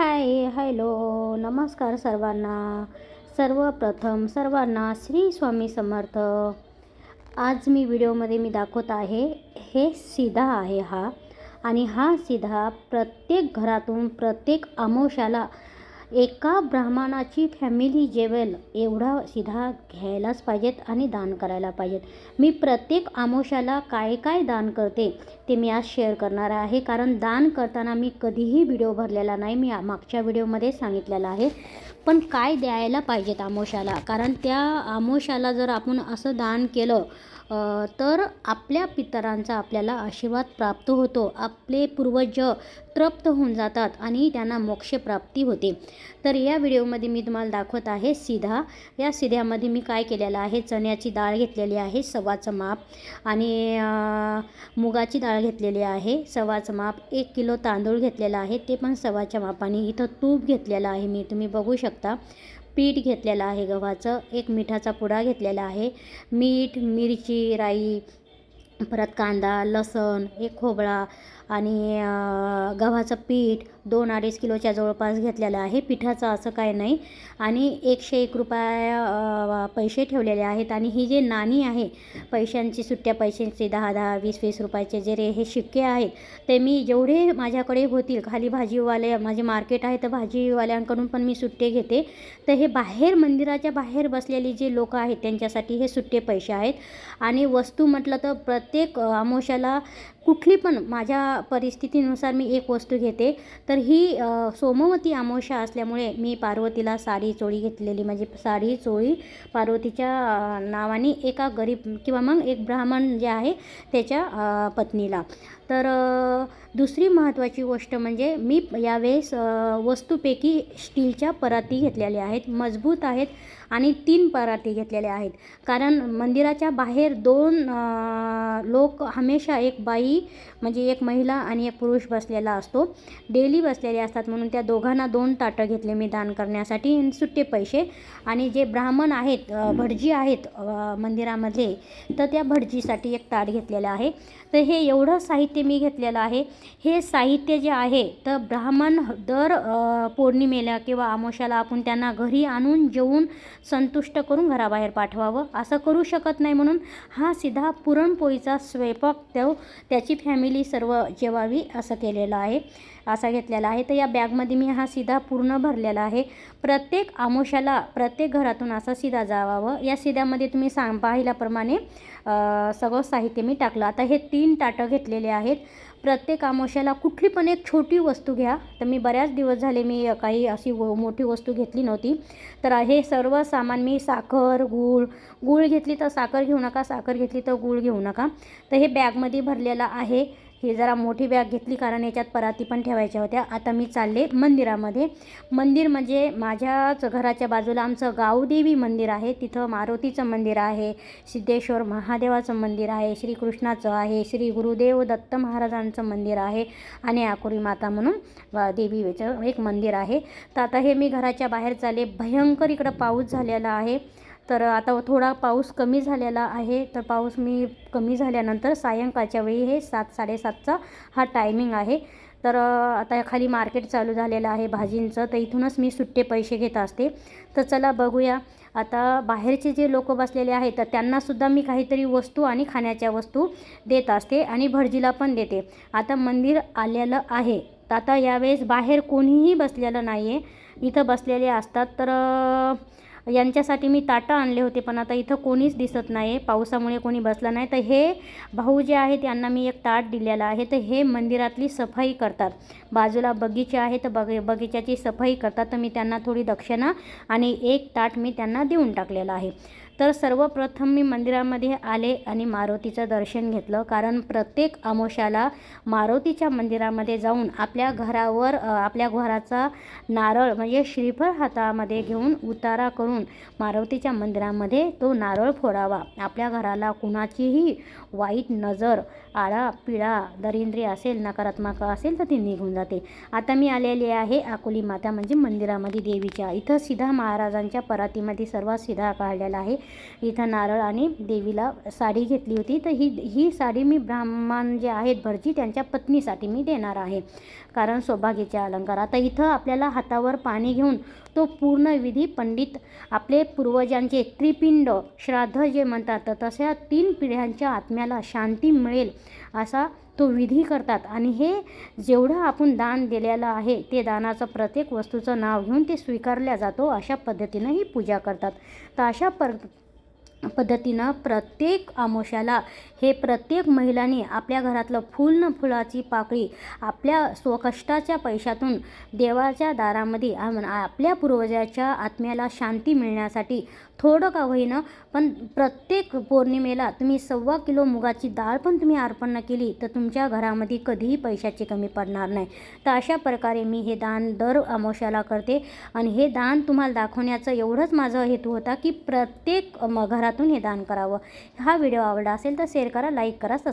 Hi hello नमस्कार सर्वांना. सर्वप्रथम सर्वांना श्री स्वामी समर्थ. आज मी व्हिडिओमध्ये मी दाखवत आहे हे सिधा आहे हा. आणि हा सिधा प्रत्येक घरातून प्रत्येक आमोशाला एका ब्राह्मणाची फॅमिली जेवेल एवढा सिधा घ्यायलाच पाहिजेत आणि दान करायला पाहिजेत. मी प्रत्येक आमोशाला काय काय दान करते ते मी आज शेअर करणार आहे. कारण दान करताना मी कधीही व्हिडिओ भरलेला नाही मी मागच्या व्हिडिओमध्ये सांगितलेलं आहे. पण काय द्यायला पाहिजेत आमोशाला? कारण त्या आमोशाला जर आपण असं दान केलं तर आपल्या पितरांचा आपल्याला आशीर्वाद प्राप्त होतो. आपले पूर्वज तृप्त होऊन जातात आणि त्यांना मोक्षप्राप्ती होते. तर या व्हिडिओमध्ये मी तुम्हाला दाखवत आहे सिधा. या सिध्यामध्ये मी काय केलेलं आहे? चण्याची डाळ घेतलेली आहे सव्वाचं माप. आणि मुगाची डाळ घेतलेली आहे सव्वाचं माप. एक किलो तांदूळ घेतलेला आहे ते पण सव्वाच्या मापाने. इथं तूप घेतलेलं आहे मी. तुम्ही बघू शकता. पीठ घेतलेलं आहे गव्हाचं एक मिठाचा पुडा घेतलेला आहे. मीठ मिरची राई परत कांदा लसण एक खोबळा आणि गव्हाचं पीठ दोन अडीच किलोच्या जवळपास घेतलेलं आहे. पिठाचं असं काय नाही. आणि एकशे एक रुपया पैसे ठेवलेले आहेत. आणि ही जे नाणी आहे पैशांची सुट्ट्या पैशांची दहा दहा वीस वीस रुपयाचे जे रे हे शिक्के आहेत ते मी जेवढे माझ्याकडे होतील खाली भाजीवाले माझे मार्केट आहे तर भाजीवाल्यांकडून पण मी सुट्टे घेते. तर हे बाहेर मंदिराच्या बाहेर बसलेली जे लोक आहेत त्यांच्यासाठी हे सुट्टे पैसे आहेत. आणि वस्तू म्हटलं तर प्रत्येक अ, आमोशाला कुठली पण माझ्या परिस्थितीनुसार मी एक वस्तू घेते. तर ही सोमवती अमावस्या असल्यामुळे मी पार्वतीला साडी चोळी घेतलेली. म्हणजे साडी चोळी पार्वतीच्या नावाने एका गरीब किंवा मग एक ब्राह्मण जे आहे त्याच्या पत्नीला. तर दुसरी महत्त्वाची गोष्ट म्हणजे मी यावेळेस वस्तूपैकी स्टीलच्या पराती घेतलेल्या आहेत. मजबूत आहेत आणि तीन पराती घेतलेल्या आहेत. कारण मंदिराच्या बाहेर दोन लोक हमेशा एक बाई म्हणजे एक महिला आणि एक पुरुष बसलेला असतो. डेली बसलेले असतात म्हणून त्या दोघांना दोन ताटं घेतले मी दान करण्यासाठी सुट्टे पैसे. आणि जे ब्राह्मण आहेत भटजी आहेत मंदिरामध्ये तर त्या भटजीसाठी एक ताट घेतलेलं आहे. तर हे एवढं साहित्य मी घेतलेलं आहे. हे साहित्य जे आहे तर ब्राह्मण दर पौर्णिमेला किंवा आमोशाला आपण त्यांना घरी आणून जेवून संतुष्ट करून घराबाहेर पाठवावं. असं करू शकत नाही म्हणून हा सिधा पुरणपोळीचा स्वयंपाक तो त्याची फॅमिली सर्व जेवावी असं केलेलं आहे. असा घेतलेला आहे. तर या बॅगमध्ये मी हा सिधा पूर्ण भरलेला आहे. प्रत्येक आमोशाला प्रत्येक घरातून असा सिधा जावावं. या सिध्यामध्ये तुम्ही सांग पाहिल्याप्रमाणे सगळं साहित्य मी टाकलं. आता हे तीन ताटं घेतलेले आहेत. प्रत्येक आमोशाला कुठली पण एक छोटी वस्तू घ्या. तर मी बऱ्याच दिवस झाले मी काही अशी व मोठी वस्तू घेतली नव्हती. तर हे सर्व सामान मी साखर गूळ गूळ घेतली तर साखर घेऊ नका साखर घेतली तर गूळ घेऊ नका. तर हे बॅगमध्ये भरलेलं आहे. ही जरा मोठी बॅग घेतली कारण याच्यात पराती पण ठेवायच्या होत्या. आता मी चालले मंदिरामध्ये. मंदिर म्हणजे माझ्याच घराच्या बाजूला आमचं गावदेवी मंदिर आहे. तिथं मारुतीचं मंदिर आहे सिद्धेश्वर महादेवाचं मंदिर आहे श्रीकृष्णाचं आहे श्री गुरुदेव दत्त महाराजांचं मंदिर आहे आणि आकुरी माता म्हणून वा- देवीचं एक मंदिर आहे. तर आता हे मी घराच्या बाहेर चालले. भयंकर इकडं पाऊस झालेला आहे. तर आता थोडा पाऊस कमी झालेला आहे. तर पाऊस मी कमी झाल्यानंतर सायंकाळच्या वेळी हे सात साडेसातचा हा टायमिंग आहे. तर आता खाली मार्केट चालू झालेलं आहे भाजींचं. तर इथूनच मी सुट्टे पैसे घेत असते. तर चला बघूया. आता बाहेरचे जे लोक बसलेले आहेत तर त्यांनासुद्धा मी काहीतरी वस्तू आणि खाण्याच्या वस्तू देत असते आणि भटजीला पण देते. आता मंदिर आलेलं आहे. तर आता यावेळेस बाहेर कोणीही बसलेलं नाही आहे इथं बसलेले असतात. तर यांच्यासाठी मी ताटं आणले होते पण आता इथं कोणीच दिसत नाही आहे पावसामुळे कोणी बसलं नाही. तर हे भाऊ जे आहेत यांना मी एक ताट दिलेलं आहे. तर हे मंदिरातली सफाई करतात. बाजूला बगीचा आहे तर बग बगीच्याची सफाई करतात. तर मी त्यांना थोडी दक्षिणा आणि एक ताट मी त्यांना देऊन टाकलेलं आहे. तर सर्वप्रथम मी मंदिरामध्ये आले आणि मारुतीचं दर्शन घेतलं. कारण प्रत्येक अमावस्याला मारुतीच्या मंदिरामध्ये जाऊन आपल्या घरावर आपल्या घराचा नारळ म्हणजे श्रीफळ हातामध्ये घेऊन उतारा करून मारुतीच्या मंदिरामध्ये तो नारळ फोडावा. आपल्या घराला कुणाचीही वाईट नजर आळा पिळा दरिंद्री असेल नकारात्मक असेल तर ती निघून जाते. आता मी आलेली आहे अकोली माता म्हणजे मंदिरामध्ये देवीच्या. इथं सिद्धा महाराजांच्या परातीमध्ये सर्वात सिधा काढलेला आहे. इथं नारळ आणि देवीला साडी घेतली होती. तर ही ही साडी मी ब्राह्मण जे आहेत भरजी त्यांच्या पत्नीसाठी मी देणार आहे. कारण सौभाग्याचे अलंकार आता इथं आपल्याला हातावर पाणी घेऊन तो पूर्ण विधी पंडित आपले पूर्वजांचे त्रिपिंड श्राद्ध जे म्हणतात तर तशा तीन पिढ्यांच्या आत्म्याला शांती मिळेल असा तो विधी करतात. आणि हे जेवढं आपण दान दिलेलं आहे ते दानाचं प्रत्येक वस्तूचं नाव घेऊन ते स्वीकारल्या जातो अशा पद्धतीनं ही पूजा करतात. तर अशा पर पद्धतीनं प्रत्येक आमोशाला हे प्रत्येक महिलाने आपल्या घरातलं फुल न फुलाची पाकळी आपल्या स्वकष्टाच्या पैशातून देवाच्या दारामध्ये आपल्या पूर्वजाच्या आत्म्याला शांती मिळण्यासाठी थोडं का होईनं पण प्रत्येक पौर्णिमेला तुम्ही सव्वा किलो मुगाची डाळ पण तुम्ही अर्पण केली तर तुमच्या घरामध्ये कधीही पैशाची कमी पडणार नाही. तर अशा प्रकारे मी हे दान दर अमावश्याला करते. आणि हे दान तुम्हाला दाखवण्याचं एवढंच माझं हेतू होता की प्रत्येक घरात घरातून हे दान करावं. हा व्हिडिओ आवडला असेल तर शेअर करा लाईक करा सबस्क्राईब